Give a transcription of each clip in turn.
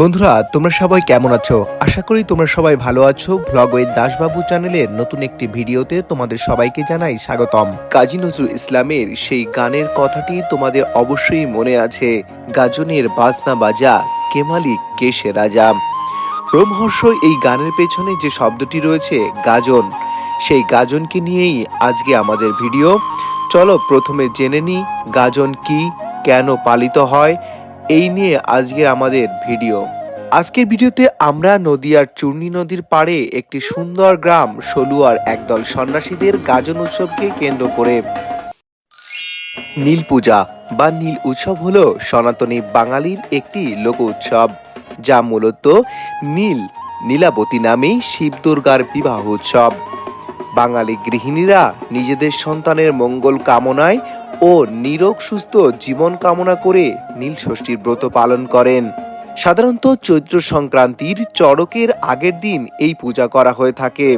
বন্ধুরা, তোমরা সবাই কেমন আছো? আশা করি তোমরা সবাই ভালো আছো। ব্লগ ওই দাসবাবু চ্যানেলের নতুন একটি ভিডিওতে তোমাদের সবাইকে জানাই স্বাগতম। কাজী নজরুল ইসলামের সেই গানের কথাটি তোমাদের অবশ্যই মনে আছে। গাজনের বাজনা বাজা কে মালিক কে সে রাজা। রোমহর্ষ এই গানের পেছনে যে শব্দটি রয়েছে, গাজন, সেই গাজনকে নিয়েই আজকে আমাদের ভিডিও। চলো প্রথমে জেনে নিই, গাজন কি, কেন পালিত হয় এই নিয়ে আজকের আমাদের ভিডিও। আজকের ভিডিওতে আমরা নদিয়ার চূর্ণী নদীর পাড়ে একটি সুন্দর গ্রাম, সলুয়ার একদল সন্ন্যাসীদের গাজন উৎসবকে কেন্দ্র করে। নীল পূজা বা নীল উৎসব হলো সনাতনী বাঙালির একটি লোক উৎসব, যা মূলত নীল, নীলাবতী নামেই শিব দুর্গার বিবাহ উৎসব। বাঙালি গৃহিণীরা নিজেদের সন্তানের মঙ্গল কামনায় ও নিরোগ সুস্থ জীবন কামনা করে নীল ষষ্ঠীর ব্রত পালন করেন। সাধারণত চৈত্র সংক্রান্তির চড়কের আগের দিন এই পূজা করা হয়ে থাকে।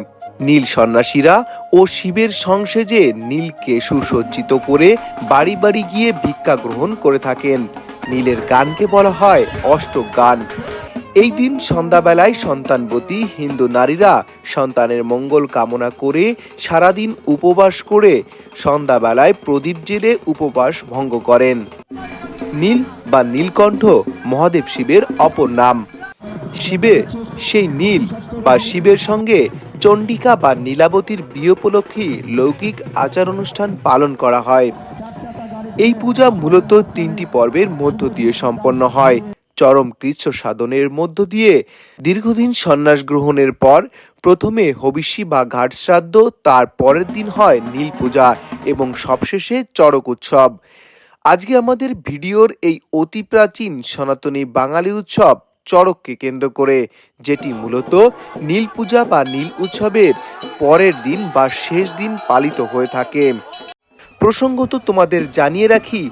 নীল সন্ন্যাসীরা ও শিবের সংসেজে নীলকে সুসজ্জিত করে বাড়ি বাড়ি গিয়ে ভিক্ষা গ্রহণ করে থাকেন। নীলের গানকে বলা হয় অষ্টক গান এই দিন সন্ধ্যাবেলায় সন্তানবতী হিন্দু নারীরা সন্তানের মঙ্গল কামনা করে সারাদিন উপবাস করে সন্ধ্যাবেলায় প্রদীপ জেলে উপবাস ভঙ্গ করেন। নীল বা নীলকণ্ঠ মহাদেব শিবের অপর নাম। শিবে সেই নীল বা শিবের সঙ্গে চণ্ডিকা বা নীলাবতীর বিয়ে উপলক্ষে লৌকিক আচার অনুষ্ঠান পালন করা হয়। এই পূজা মূলত তিনটি পর্বের মধ্য দিয়ে সম্পন্ন হয়। চরম কৃচ্ছ সাধনের মধ্য দিয়ে দীর্ঘদিন সন্ন্যাস গ্রহণের পর প্রথমে হবিষ্যি বা ঘাট শ্রাদ্ধ তার পরের দিন হয় নীল পূজা এবং সবশেষে চড়ক উৎসব। আজকে আমাদের ভিডিওর এই অতি প্রাচীন সনাতনী বাঙালি উৎসব চড়ককে কেন্দ্র করে, যেটি মূলত নীল পূজা বা নীল উৎসবের পরের দিন বা শেষ দিন পালিত হয়ে থাকে। প্রসঙ্গত তোমাদের জানিয়ে রাখি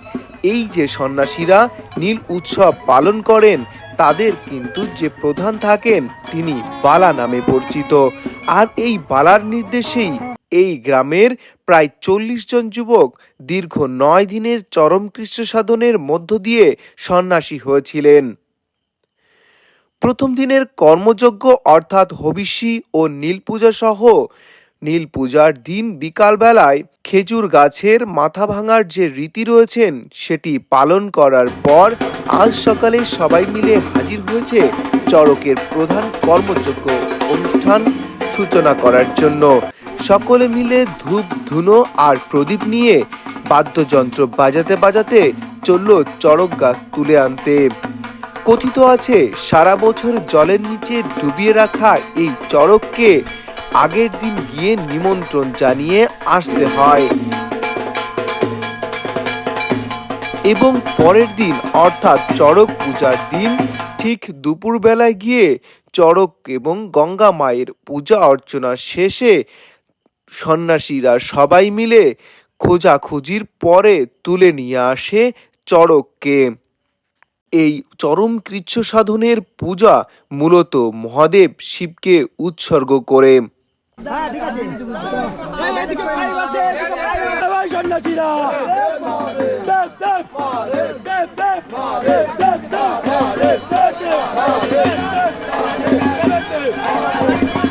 এই যে সন্ন্যাসীরা নীল উৎসব পালন করেন, তাদের কিন্তু যে প্রধান থাকেন, তিনি বালা নামে পরিচিত। আর এই বালার নির্দেশেই এই গ্রামের প্রায় চল্লিশ জন যুবক দীর্ঘ নয় দিনের চরম কৃষ্ণ সাধনের মধ্য দিয়ে সন্ন্যাসী হয়েছিলেন। প্রথম দিনের কর্মযজ্ঞ অর্থাৎ হবিষি ও নীল পূজা সহ নীল পূজার দিন বিকালবেলায় খেজুর গাছের মাথা ভাঙার যে রীতি রয়েছেন, সেটি পালন করার পর আজ সকালে সবাই মিলে হাজির হয়েছে চড়কের প্রধান কর্মযোগ্য অনুষ্ঠান সূচনা করার জন্য। সকলে মিলে ধূপ, ধুনো আর প্রদীপ নিয়ে বাদ্যযন্ত্র বাজাতে বাজাতে চলল চড়ক গাছ তুলে আনতে। কথিত আছে, সারা বছর জলের নিচে ডুবিয়ে রাখা এই চড়ককে আগের দিন গিয়ে নিমন্ত্রণ জানিয়ে আসতে হয়। এবং পরের দিন, অর্থাৎ চড়ক পূজার দিন, ঠিক দুপুরবেলায় গিয়ে চড়ক এবং গঙ্গা মায়ের পূজা অর্চনা শেষে সন্ন্যাসীরা সবাই মিলে খোঁজাখুঁজির পরে তুলে নিয়ে আসে চড়ককে। এই চরম কৃচ্ছ সাধনের পূজা মূলত মহাদেব শিবকে উৎসর্গ করে। সন্ন্যাসীরা Thank you.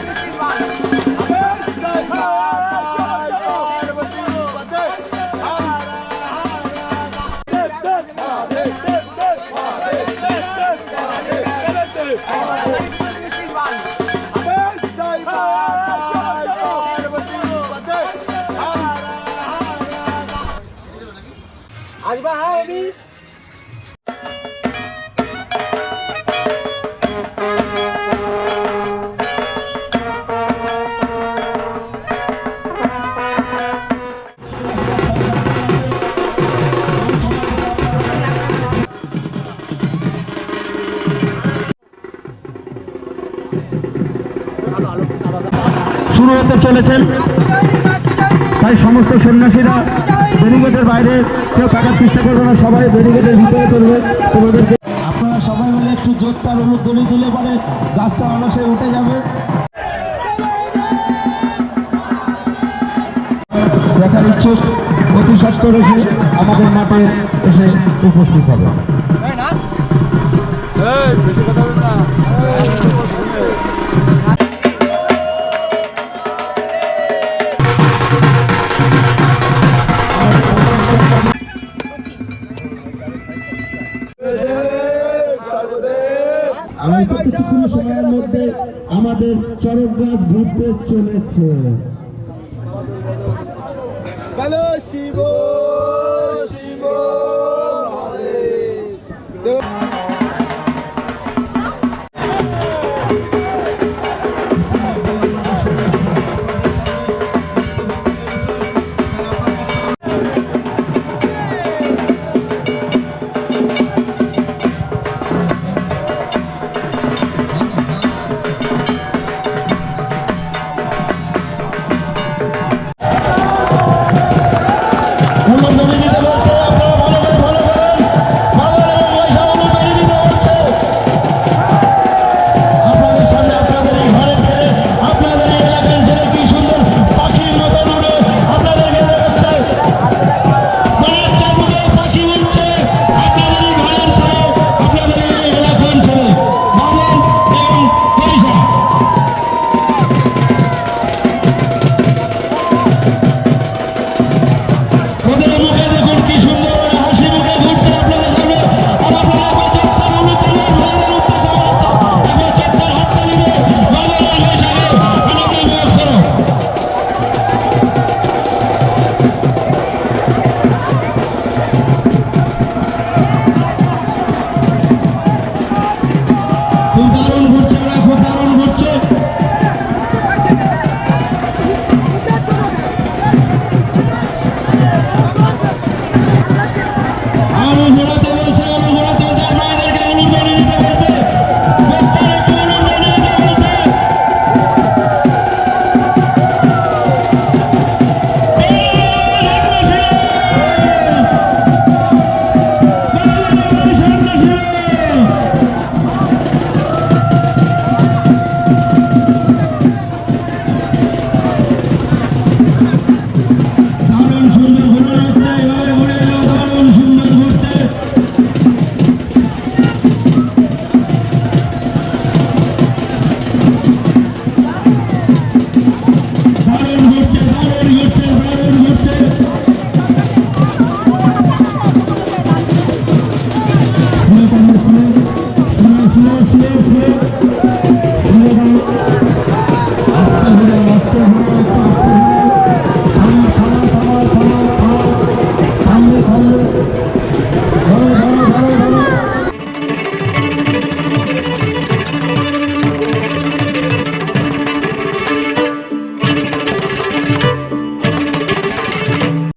শুরু হতে চলেছেন। তাই সমস্ত সন্ন্যাসীরা ব্যারিকেডের বাইরে কেউ থাকার চেষ্টা করবে না, সবাই ব্যারিকেডের ভিতরে করবে তোমাদেরকে আপনারা সবাই মিলে একটু জোরদার অনুদ্বনি দিলে পরে গাছটা অনসে উঠে যাবে। দেখার ইচ্ছুক অতি সত্তর এসে আমাদের মাঠে এসে উপস্থিত হবে। মধ্যে আমাদের চরক গাছ ঘুরতে চলেছে। ভালো শিব